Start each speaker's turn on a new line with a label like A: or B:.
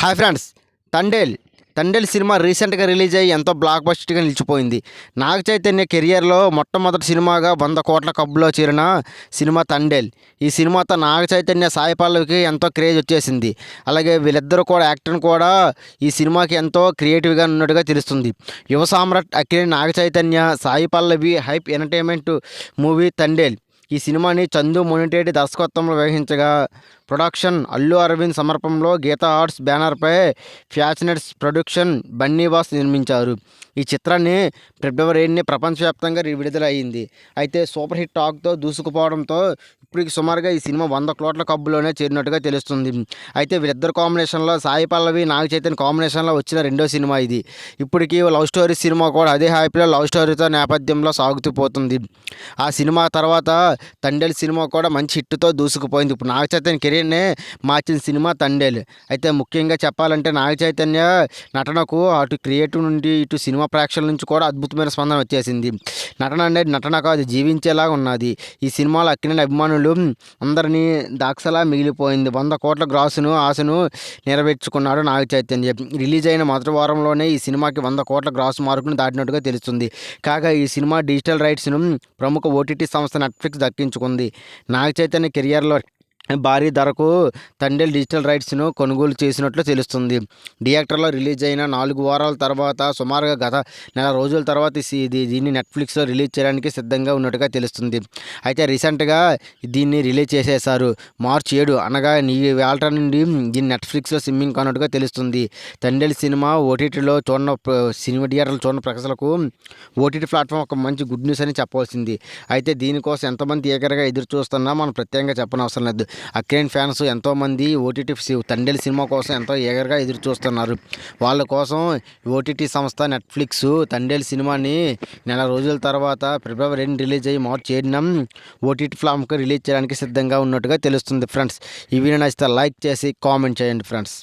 A: Hi friends Thandel. Thandel cinema రీసెంట్గా release అయ్యి ఎంతో బ్లాక్ బస్టర్గా నిలిచిపోయింది. నాగ చైతన్య కెరియర్లో మొట్టమొదటి సినిమాగా వంద కోట్ల కబ్బులో చేరిన సినిమా తండేల్. ఈ సినిమాతో నాగ చైతన్య సాయి పల్లవికి ఎంతో క్రేజ్ వచ్చేసింది. అలాగే వీళ్ళిద్దరూ కూడా యాక్టర్ని కూడా ఈ సినిమాకి ఎంతో క్రియేటివ్గా ఉన్నట్టుగా తెలుస్తుంది. యువ సామ్రాట్ Akkineni Naga Chaitanya Sai Pallavi hype entertainment movie Thandel. ఈ సినిమాని చందు మొనిటేటి దర్శకత్వంలో వహించగా ప్రొడక్షన్ అల్లు అరవింద్ సమర్పంలో గీతా ఆర్ట్స్ బ్యానర్పై ఫ్యాషనెట్స్ ప్రొడక్షన్ బన్నీవాస్ నిర్మించారు. ఈ చిత్రాన్ని ఫిబ్రవరి ఎన్ని ప్రపంచవ్యాప్తంగా రి- విడుదల అయింది అయితే సూపర్ హిట్ టాక్తో దూసుకుపోవడంతో ఇప్పటికి సుమారుగా ఈ సినిమా వంద కోట్ల కబ్బులోనే చేరినట్టుగా తెలుస్తుంది. అయితే వీళ్ళిద్దరు కాంబినేషన్లో సాయి పల్లవి నాగ చైతన్య కాంబినేషన్లో వచ్చిన రెండో సినిమా ఇది. ఇప్పటికీ లవ్ స్టోరీ సినిమా కూడా అదే హ్యాపీలో లవ్ స్టోరీతో నేపథ్యంలో సాగుతూ పోతుంది. ఆ సినిమా తర్వాత తండేల్ సినిమా కూడా మంచి హిట్తో దూసుకుపోయింది. ఇప్పుడు నాగ చైతన్య కెరీర్నే మార్చిన సినిమా తండేల్. అయితే ముఖ్యంగా చెప్పాలంటే నాగ చైతన్య నటనకు అటు క్రియేటివ్ నుండి ఇటు సినిమా ప్రేక్షకుల నుంచి కూడా అద్భుతమైన స్పందన వచ్చేసింది. నటన అనేది నటన కాదు జీవించేలాగా ఉన్నది. ఈ సినిమాలో అక్కిన అభిమానులు అందరినీ దాక్షలా మిగిలిపోయింది. వంద కోట్ల గ్రాసును ఆశను నెరవేర్చుకున్నాడు నాగ చైతన్య. రిలీజ్ అయిన మొదటి వారంలోనే ఈ సినిమాకి వంద కోట్ల గ్రాస్ మార్కును దాటినట్టుగా తెలుస్తుంది. కాగా ఈ సినిమా డిజిటల్ రైట్స్ను ప్రముఖ ఓటీటీ సంస్థ నెట్ఫ్లిక్స్ దక్కించుకుంది. నాగ చైతన్య కెరియర్లో భారీ ధరకు తండేల్ డిజిటల్ రైట్స్ను కొనుగోలు చేసినట్లు తెలుస్తుంది. థియేటర్లో రిలీజ్ అయిన నాలుగు వారాల తర్వాత సుమారుగా గత నెల రోజుల తర్వాత ఇది దీన్ని నెట్ఫ్లిక్స్లో రిలీజ్ చేయడానికి సిద్ధంగా ఉన్నట్టుగా తెలుస్తుంది. అయితే రీసెంట్గా దీన్ని రిలీజ్ చేసేశారు. మార్చి ఏడు అనగా ఈ వేళ నుండి దీన్ని నెట్ఫ్లిక్స్లో స్విమ్మింగ్ కానట్టుగా తెలుస్తుంది. తండేల్ సినిమా ఓటీటీలో చూడన సినిమా థియేటర్లు చూడని ప్రజలకు ఓటీటీ ప్లాట్ఫామ్ ఒక మంచి గుడ్ న్యూస్ అని చెప్పవలసింది. అయితే దీనికోసం ఎంతమంది ఏకరగా ఎదురు చూస్తున్నా మనం ప్రత్యేకంగా చెప్పనవసరం లేదు. అక్రేన్ ఫ్యాన్స్ ఎంతోమంది ఓటీటీ సి- తండేల్ సినిమా కోసం ఎంతో ఏగరగా ఎదురు చూస్తున్నారు. వాళ్ళ కోసం ఓటీటీ సంస్థ నెట్ఫ్లిక్స్ తండేల్ సినిమాని నెల రోజుల తర్వాత ఫిబ్రవరి రెండు రిలీజ్ అయ్యి మార్చి ఏడున ఓటీటీ ప్లాట్ఫామ్కి రిలీజ్ చేయడానికి సిద్ధంగా ఉన్నట్టుగా తెలుస్తుంది ఫ్రెండ్స్. ఈ వీడియో నచ్చితే లైక్ చేసి కామెంట్ చేయండి ఫ్రెండ్స్.